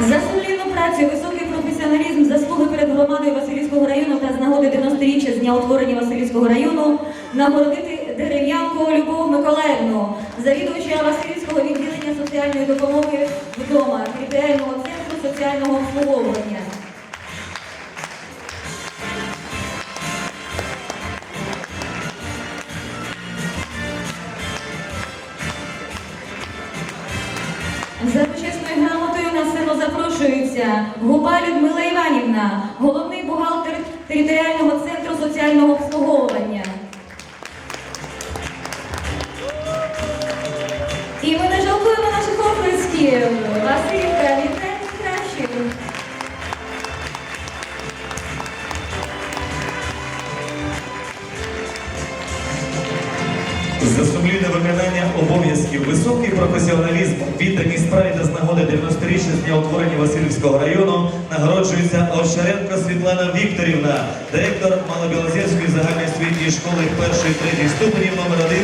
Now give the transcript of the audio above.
За сумлінну працю, високий професіоналізм, заслуги перед громадою Васильівського району та з нагоди 90-річчя з дня утворення Васильівського району нагородити дерев'янку Любов Миколаївну, завідувача Васильівського відділення соціальної допомоги вдома, територіального центру соціального обслуговування. За почесною грамотою на сцену запрошується Губа Людмила Іванівна, головний бухгалтер територіального центру соціального обслуговування. І ми не жалкуємо наших оплесків. Василька, вітаємо кращих. За сумлінне виконання обов'язків, високий професіоналізм, відданість справі та з нагоди 90-річчя з дня утворення Васильівського району нагороджується Овчаренко Світлана Вікторівна, директор Малобілозерської загальноосвітньої школи першої третій ступенів номер 1